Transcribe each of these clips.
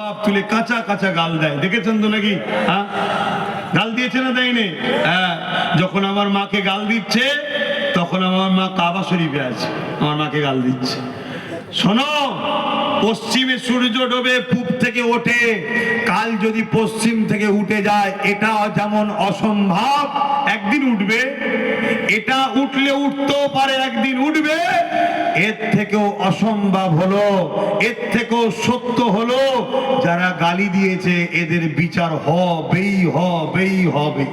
বাপ তুলে কাঁচা কাঁচা গাল দেয়। দেখেছেন তো নাকি? হ্যাঁ? গাল দিয়েছে না দেয়নি? হ্যাঁ যখন আমার মাকে গাল দিচ্ছে, তখন আমার মা কাবা শরীফে আছে। আমার মাকে গাল দিচ্ছে। শোনো পশ্চিমে সূর্য ডোবে, পূব থেকে ওঠে। কাল যদি পশ্চিম থেকে উঠে যায় এটা যেমন অসম্ভব, একদিন উঠবে। এটা উঠলে উঠতেও পারে, একদিন উঠবে। এর থেকেও অসম্ভব হলো, এর থেকেও সত্য হলো, যারা গালি দিয়েছে, এদের বিচার হবেই হবেই হবে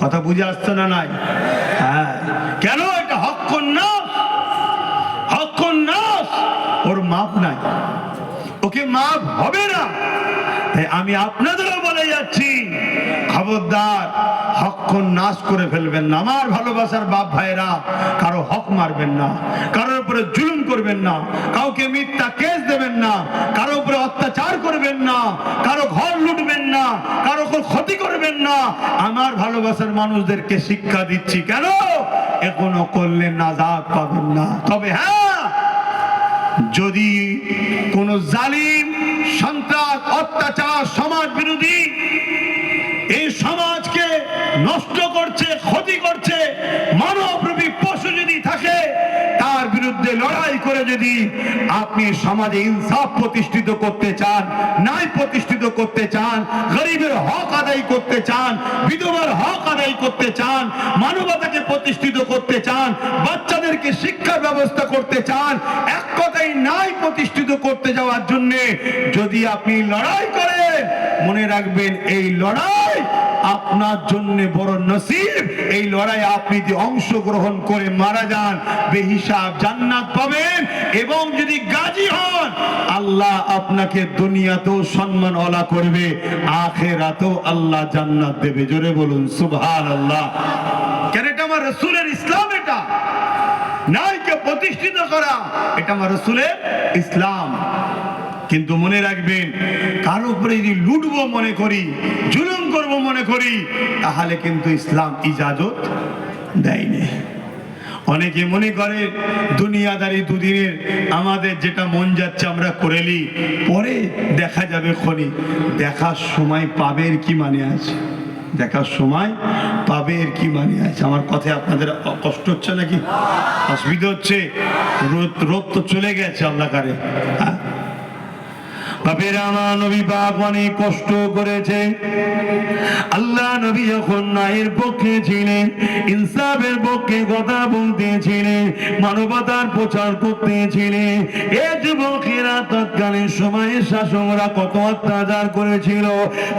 কথা বুঝে আসছে না নাই? হ্যাঁ। কেন এটা হক না হক নাস ওর মাপ নাই ওকে মাপ হবে না। তাই আমি আপনাদেরও বলে যাচ্ছি, খবরদার, হক নাশ করে ফেলবেন না। আমার ভালোবাসার বাপ ভাইরা কারও হক মারবেন না, কারোর উপরে জুলুম করবেন না, কাউকে মিথ্যা কেস দেবেন না কারও উপরে অত্যাচার করবেন না, কারও ঘর লুটবেন না, কারও ক্ষতি করবেন না। আমার ভালোবাসার মানুষদেরকে শিক্ষা দিচ্ছি, কেন? এখনও করলে নাজাদ পাবেন না। তবে হ্যাঁ যদি কোন জালিম, সন্ত্রাস, অত্যাচার, সমাজ বিরোধী এই সমাজকে নষ্ট করছে, ক্ষতি করছে, মানবরূপী পশু যদি থাকে, তার বিরুদ্ধে লড়াই করে যদি আপনি সমাজে ইনসাফ প্রতিষ্ঠিত করতে চান, ন্যায় প্রতিষ্ঠিত করতে চান, গরিবের হক আদায় করতে চান, বিধবার হক আদায় করতে চান, মানবতাকে প্রতিষ্ঠিত করতে চান, বাচ্চাদেরকে শিক্ষা ব্যবস্থা করতে চান কথাই ন্যায় প্রতিষ্ঠিত করতে যাওয়ার জন্য যদি আপনি লড়াই করেন, মনে রাখবেন এই লড়াই আপনার জন্য বড় নসিব। এই লড়াই আপনি যদি অংশগ্রহণ করে মারা যান, বেহিসাব জান্নাত পাবেন এবং যদি গাজী হন, আল্লাহ আপনাকে দুনিয়াতেও সম্মান ওলা করবে, আখেরাতেও আল্লাহ জান্নাত দেবে। জোরে বলুন সুবহান আল্লাহ কেন এটা আমার রসুলের ইসলাম এটা? নাইকে প্রতিষ্ঠিত করা। এটা আমার রসুলের ইসলাম। কিন্তু মনে রাখবেন, কারও উপরে যদি লুটবো মনে করি, জুলুম করব মনে করি, তাহলে কিন্তু ইসলাম ইজাজত দেয়নি। অনেকে মনে করে দুনিয়াদারি দুদিনের, আমাদের যেটা মন যাচ্ছে আমরা করেলি পরে দেখা যাবে খনি। দেখার সময় পাবের কি মানে আছে? দেখার সময় পাবে এর কি মানে আছে? আমার কথায় আপনাদের কষ্ট হচ্ছে নাকি? অসুবিধা হচ্ছে? রোদ রোদ তো চলে গেছে অন্ধকারে। হ্যাঁ? বাপের আমার নবী বাপ অনেক কষ্ট করেছে। আল্লাহ নবী যখন নায়ের পক্ষে ছিলেন, ইনসাফের পক্ষে কথা বলতেছিলেন, মানবতার প্রচার করতেছিলেন, এ যুবকেরা তৎকালীন সময়ে শাসকরা কত অত্যাচার করেছিল।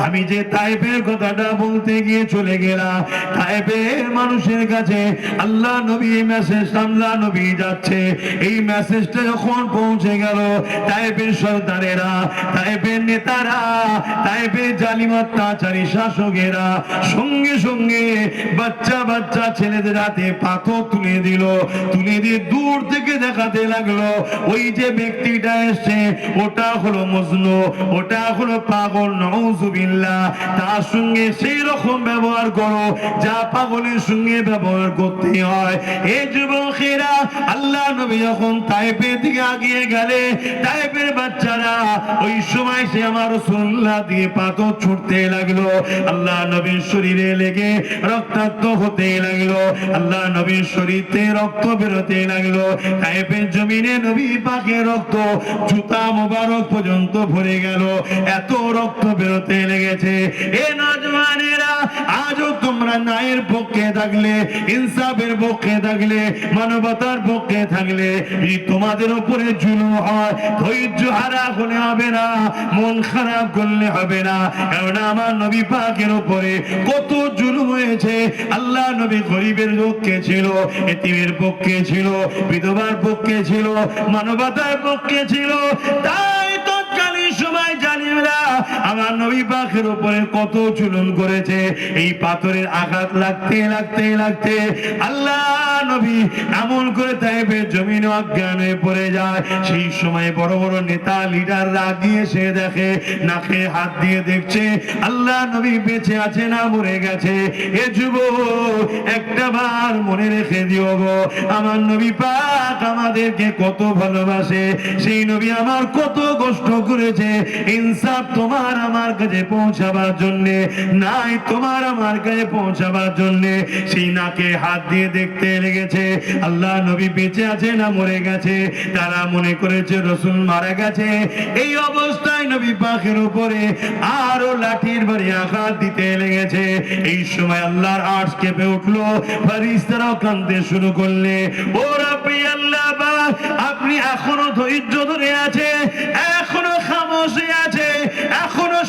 আমি যে তাইপের কথাটা বলতে গিয়ে চলে গেলাম তাইপের মানুষের কাছে আল্লাহ নবী এই মেসেজ আল্লাহ নবী যাচ্ছে। এই মেসেজটা যখন পৌঁছে গেল তাইপের সর্দারেরা তাইপের নেতারা তাইপের জালিম অত্যাচারী শাসকেরা সঙ্গে সঙ্গে বাচ্চা বাচ্চা ছেলেদের হাতে পাথর তুলে দিল, তুলে দিয়ে দূর থেকে দেখাতে লাগল, ওই যে ব্যক্তিটা এসছে, ওটা হলো মজনু, ওটা হলো পাগল, নউজুবিল্লাহ, তার সঙ্গে সেই রকম ব্যবহার করো যা পাগলের সঙ্গে ব্যবহার করতে হয়। এই যুবকেরা আল্লাহ নবী যখন তাইপের দিকে আগিয়ে গেলে, তাইপের বাচ্চারা ওই সময় সে আমার রসুল্লাহ দিয়ে পাথর ছুটতে লাগল। আল্লাহ নবীর শরীরে লেগে রক্তাক্ত হতে লাগল। আল্লাহ নবীর শরীরে রক্ত বেরোতে লাগল। তাইপের জমিনে নবী পাকে রক্ত, জুতা মোবারক পর্যন্ত ভরে গেল। এত রক্ত বেরোতে লেগেছে। এ নজওয়ানেরা, আজও তোমরা পক্ষে থাকলে, ইনসাফের পক্ষে থাকলে, মানবতার পক্ষে থাকলে তোমাদের উপরে জুলুম হয়, ধৈর্য হারা হলে হবে না, মন খারাপ করলে হবে না। কারণ আমার নবী পাকের উপরে কত জুলুম হয়েছে। আল্লাহ নবী গরিবের পক্ষে ছিল, এতিমের পক্ষে ছিল, বিধবার পক্ষে ছিল, মানবতার পক্ষে ছিল। সময় আমার নবী পাখের উপরে কত চুলন করেছে। এই পাথরের আঘাত লাগতে লাগতে লাগতে আল্লাহ নবী এমন করে জমিন অজ্ঞান হয়ে পড়ে যায়। সেই সময় বড় বড় নেতা সে দেখে, নাকে হাত দিয়ে দেখছে, আল্লাহ নবী বেঁচে আছে না মরে গেছে। এ যুব একটা বার মনে রেখে দিও গো, আমার নবী পাক আমাদেরকে কত ভালোবাসে, সেই নবী আমার কত কষ্ট করেছে। ইনসাফ তোমার আমার কাছে পৌঁছাবার জন্য, নাই তোমার আমার কাছে পৌঁছাবার জন্য। সেই নাকে হাত দিয়ে দেখতে লেগেছে, আল্লাহ নবী বেঁচে আছে না মরে গেছে? তারা মনে করেছে রসুল মারা গেছে। এই অবস্থায় নবী পাখের উপরে আরও লাঠির বাড়ি আঘাত দিতে লেগেছে। এই সময় আল্লাহর আর্শ কেঁপে উঠল ফারিস্তারাও কাঁদতে শুরু করলে, ও রাব্বি আল্লাহ, আপনি এখনও ধৈর্য ধরে আছে এখনও খামোশ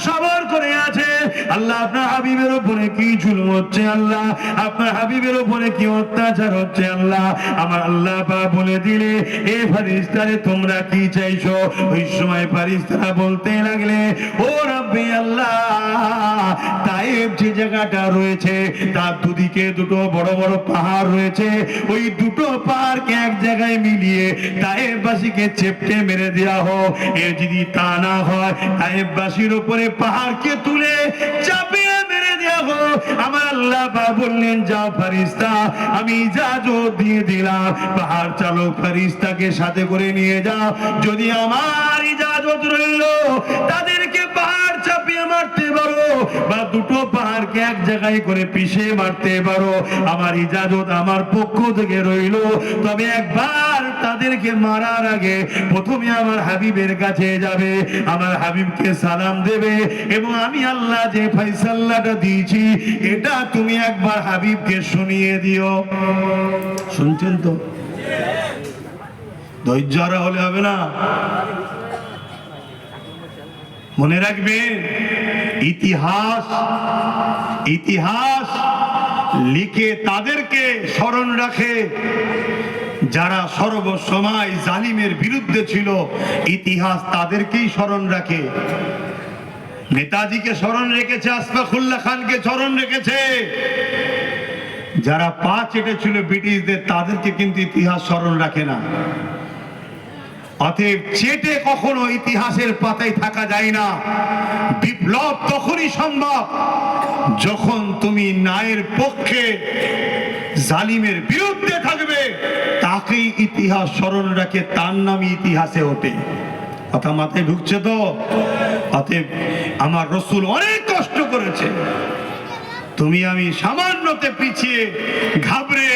সবর করে আছে। আল্লাহ আপনার হাবিবের উপরে কি জুলুম হচ্ছে আল্লাহ? আপনার হাবিবের উপরে কি অত্যাচার হচ্ছে আল্লাহ? আমার আল্লাহ পা বলে দিলে, এ ফারিস্তারে তোমরা কি চাইছো? ওই সময় ফারিস্তারা বলতে লাগলে, ও রব্বি আল্লাহ তাইব যে জায়গাটা রয়েছে, তার দুদিকে দুটো বড় বড় পাহাড় রয়েছে। ওই দুটো পাহাড়কে এক জায়গায় মিলিয়ে চেপটে মেরে দেওয়া হোক। এ যদি তা না হয় উপরে পাহাড়কে তুলে চাপিয়ে মেরে দিয়ে দিলাম, পাহাড় ফারিস্তাকে সাথে করে নিয়ে যাও। যদি আমার ইজাজত রইল, তাদেরকে পাহাড় চাপিয়ে মারতে পারো বা দুটো পাহাড়কে এক জায়গায় করে পিষে মারতে পারো। আমার ইজাজত আমার পক্ষ থেকে রইল। তবে একবার তাদেরকে মারার আগে প্রথমে আমার হাবিবের কাছে যাবে। আমার হাবিবকে সালাম দেবে এবং আমি আল্লাহ যে ফাইসাল্লাটা দিয়েছি, এটা তুমি একবার হাবিবকে শুনিয়ে দিও। শুনছেন তো? ধৈর্য হলে হবে না? মনে রাখবেন ইতিহাস ইতিহাস লিখে তাদেরকে স্মরণ রাখে। যারা সর্বসময় জালিমের বিরুদ্ধে ছিল, ইতিহাস তাদেরকেই স্মরণ রাখে। নেতাজিকে স্মরণ রেখেছে, আসফাকুল্লাহ খানকে স্মরণ রেখেছে। যারা পা চেটেছিল ব্রিটিশদের, তাদেরকে কিন্তু ইতিহাস স্মরণ রাখে না। অতএব চেটে কখনো ইতিহাসের পাতায় থাকা যায় না। বিপ্লব তখনই সম্ভব যখন তুমি ন্যায়ের পক্ষে জালিমের বিরুদ্ধে থাকবে। তাকেই ইতিহাস স্মরণ রাখে, তার নামই ইতিহাসে ওঠে। কথা মাথায় ঢুকছে তো? অতএব আমার রসুল অনেক কষ্ট করেছে। তুমি আমি সামান্যতে পিছিয়ে ঘাবড়ে